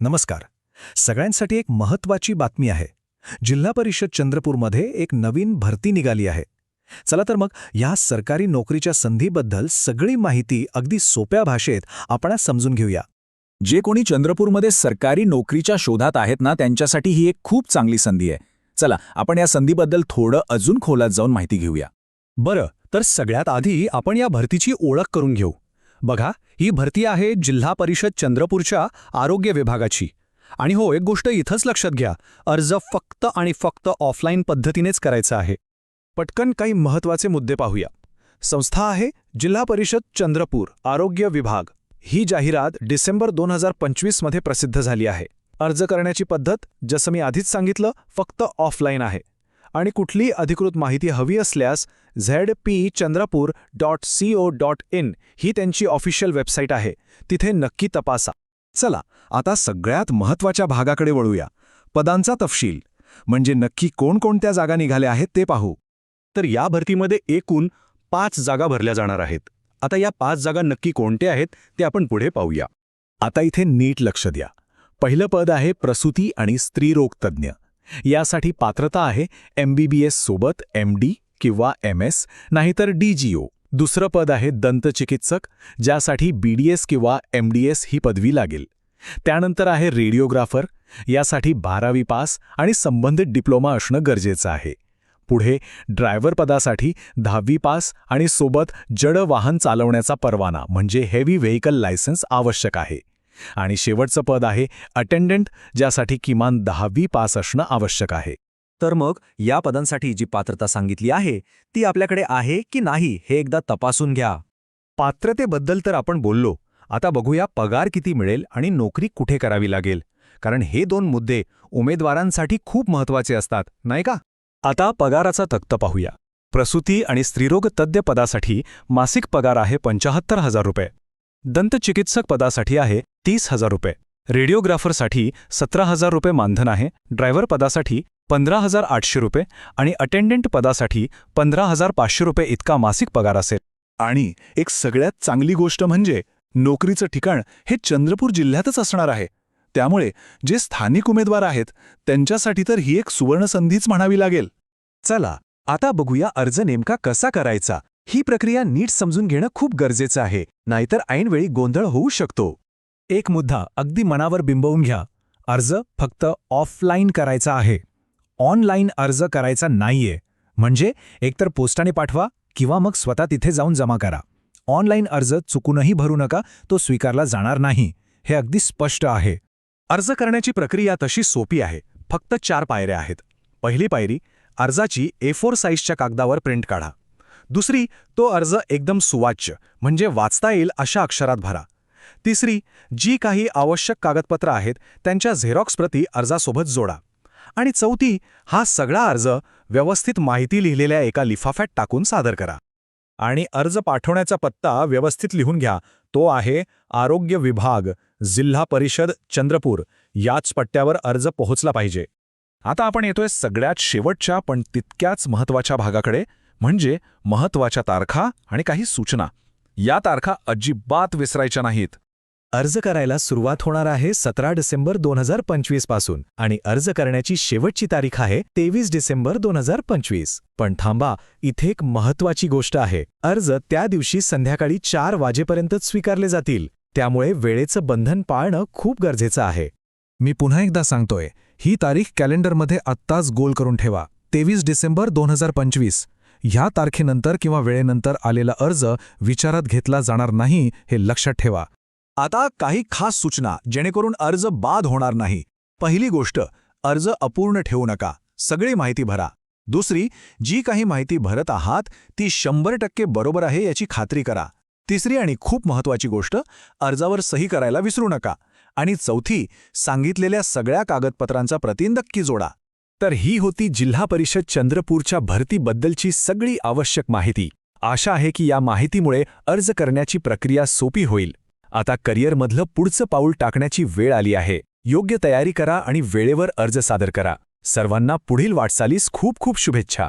नमस्कार. सगळ्यांसाठी एक महत्त्वाची बातमी आहे. जिल्हा परिषद चंद्रपूरमध्ये एक नवीन भरती निघाली आहे. चला तर मग या सरकारी नोकरीच्या संधीबद्दल सगळी माहिती अगदी सोप्या भाषेत आपण समजून घेऊया. जे कोणी चंद्रपूरमध्ये सरकारी नोकरीच्या शोधात आहेत ना त्यांच्यासाठी ही एक खूप चांगली संधी आहे. चला आपण या संधीबद्दल थोडं अजून खोलात जाऊन माहिती घेऊया. बरं तर सगळ्यात आधी आपण या भरतीची ओळख करून घेऊ. बघा ही भरती आहे जिल्हा परिषद चंद्रपूरच्या आरोग्य विभागाची. आणि हो एक गोष्ट इथंच लक्षात घ्या अर्ज फक्त आणि फक्त ऑफलाईन पद्धतीनेच करायचा आहे. पटकन काही महत्त्वाचे मुद्दे पाहूया. संस्था आहे जिल्हा परिषद चंद्रपूर आरोग्य विभाग. ही जाहिरात डिसेंबर दोन हजार पंचवीसमध्ये प्रसिद्ध झाली आहे. अर्ज करण्याची पद्धत जसं मी आधीच सांगितलं फक्त ऑफलाईन आहे. आणि कुठलीही अधिकृत माहिती हवी असल्यास Z P Chandrapur dot C O dot in ही त्यांची ऑफिशियल वेबसाईट आहे. तिथे नक्की तपासा. चला आता सगळ्यात महत्त्वाच्या भागाकडे वळूया. पदांचा तपशील. म्हणजे नक्की कोणकोणत्या जागा निघाल्या आहेत ते पाहू. तर या भरतीमध्ये एकूण पाच जागा भरल्या जाणार आहेत. आता या पाच जागा नक्की कोणत्या आहेत ते आपण पुढे पाहूया. आता इथे नीट लक्ष द्या. पहिलं पद आहे प्रसूती आणि स्त्रीरोगतज्ञ यासाठी पात्रता आहे एमबीबीएस सोबत एम डी किंवा एम एस नाहीतर डीजीओ दुसरं पद आहे दंतचिकित्सक ज्यासाठी बीडीएस किंवा एमडीएस ही पदवी लागेल. त्यानंतर आहे रेडिओग्राफर यासाठी बारावी पास आणि संबंधित डिप्लोमा असणं गरजेचं आहे. पुढे ड्रायव्हर पदासाठी दहावी पास आणि सोबत जड वाहन चालवण्याचा परवाना म्हणजे हेवी व्हेकल लायसन्स आवश्यक आहे. आणि शेवटचं पद आहे अटेंडंट ज्यासाठी किमान दहावी पास असणं आवश्यक आहे. तर मग या पदांसाठी जी पात्रता सांगितली आहे ती आपल्याकडे आहे की नाही हे एकदा तपासून घ्या. पात्रतेबद्दल तर आपण बोललो. आता बघूया पगार किती मिळेल आणि नोकरी कुठे करावी लागेल. कारण हे दोन मुद्दे उमेदवारांसाठी खूप महत्त्वाचे असतात नाही का? आता पगाराचा तक्त पाहूया. प्रसूती आणि स्त्रीरोग तज्ज्ञ पदासाठी मासिक पगार आहे पंचाहत्तर हजार रुपये. दंतचिकित्सक पदासाठी आहे तीस हजार रुपये. रेडिओग्राफरसाठी सतरा हजार रुपये मानधन आहे ड्रायव्हर पदासाठी पंधरा हजार आठशे रुपये आणि अटेंडंट पदासाठी पंधरा हजार पाचशे रुपये इतका मासिक पगार असेल. आणि एक सगळ्यात चांगली गोष्ट म्हणजे नोकरीचं ठिकाण हे चंद्रपूर जिल्ह्यातच असणार आहे. त्यामुळे जे स्थानिक उमेदवार आहेत त्यांच्यासाठी तर ही एक सुवर्णसंधीच म्हणावी लागेल. चला आता बघूया अर्ज नेमका कसा करायचा. ही प्रक्रिया नीट समजून घेणं खूप गरजेचं आहे नाहीतर ऐनवेळी गोंधळ होऊ शकतो. एक मुद्दा अगदी मनावर बिंबवून घ्या. अर्ज फक्त ऑफलाईन करायचा आहे. ऑनलाईन अर्ज करायचा नाहीये. म्हणजे एकतर पोस्टाने पाठवा किंवा मग स्वतः तिथे जाऊन जमा करा. ऑनलाईन अर्ज चुकूनही भरू नका तो स्वीकारला जाणार नाही. हे अगदी स्पष्ट आहे. अर्ज करण्याची प्रक्रिया तशी सोपी आहे. फक्त चार पायऱ्या आहेत. पहिली पायरी अर्जाची ए फोर साईजच्या कागदावर प्रिंट काढा. दुसरी तो अर्ज एकदम सुवाच्य म्हणजे वाचता येईल अशा अक्षरात भरा. तिसरी जी काही आवश्यक कागदपत्रं आहेत त्यांच्या झेरॉक्स प्रती अर्जासोबत जोडा. आणि चौथी हा सगळा अर्ज व्यवस्थित माहिती लिहिलेल्या एका लिफाफ्यात टाकून सादर करा. आणि अर्ज पाठवण्याचा पत्ता व्यवस्थित लिहून घ्या. तो आहे आरोग्य विभाग जिल्हा परिषद चंद्रपूर. याच पट्ट्यावर अर्ज पोहोचला पाहिजे. आता आपण येतोय सगळ्यात शेवटच्या पण तितक्याच महत्त्वाच्या भागाकडे म्हणजे महत्त्वाच्या तारखा आणि काही सूचना. या तारखा अजिबात विसरायच्या नाहीत. अर्ज करायला सुरुवात होणार आहे सतरा डिसेंबर दोन हजार पंचवीसपासून आणि अर्ज करण्याची शेवटची तारीख आहे तेवीस डिसेंबर दोन हजार पंचवीस. पण थांबा इथे एक महत्वाची गोष्ट आहे. अर्ज त्या दिवशी संध्याकाळी चार वाजेपर्यंतच स्वीकारले जातील. त्यामुळे वेळेचं बंधन पाळणं खूप गरजेचं आहे. मी पुन्हा एकदा सांगतोय ही तारीख कॅलेंडरमध्ये आत्ताच गोल करून ठेवा. तेवीस डिसेंबर दोन हजार पंचवीस. ह्या तारखेनंतर किंवा वेळेनंतर आलेला अर्ज विचारात घेतला जाणार नाही हे लक्षात ठेवा. आता काही खास सूचना जेणेकरून अर्ज बाद होणार नाही. पहिली गोष्ट अर्ज अपूर्ण ठेवू नका. सगळी माहिती भरा. दुसरी जी काही माहिती भरत आहात ती शंभर टक्के बरोबर आहे याची खात्री करा. तिसरी आणि खूप महत्वाची गोष्ट अर्जावर सही करायला विसरू नका. आणि चौथी सांगितलेल्या सगळ्या कागदपत्रांचा प्रती नक्की जोडा. तर ही होती जिल्हा परिषद चंद्रपूरच्या भरतीबद्दलची सगळी आवश्यक माहिती. आशा आहे की या माहितीमुळे अर्ज करण्याची प्रक्रिया सोपी होईल. आता करिअरमधलं पुढचं पाऊल टाकण्याची वेळ आली आहे. योग्य तयारी करा आणि वेळेवर अर्ज सादर करा. सर्वांना पुढील वाटचालीस खूप खूप शुभेच्छा.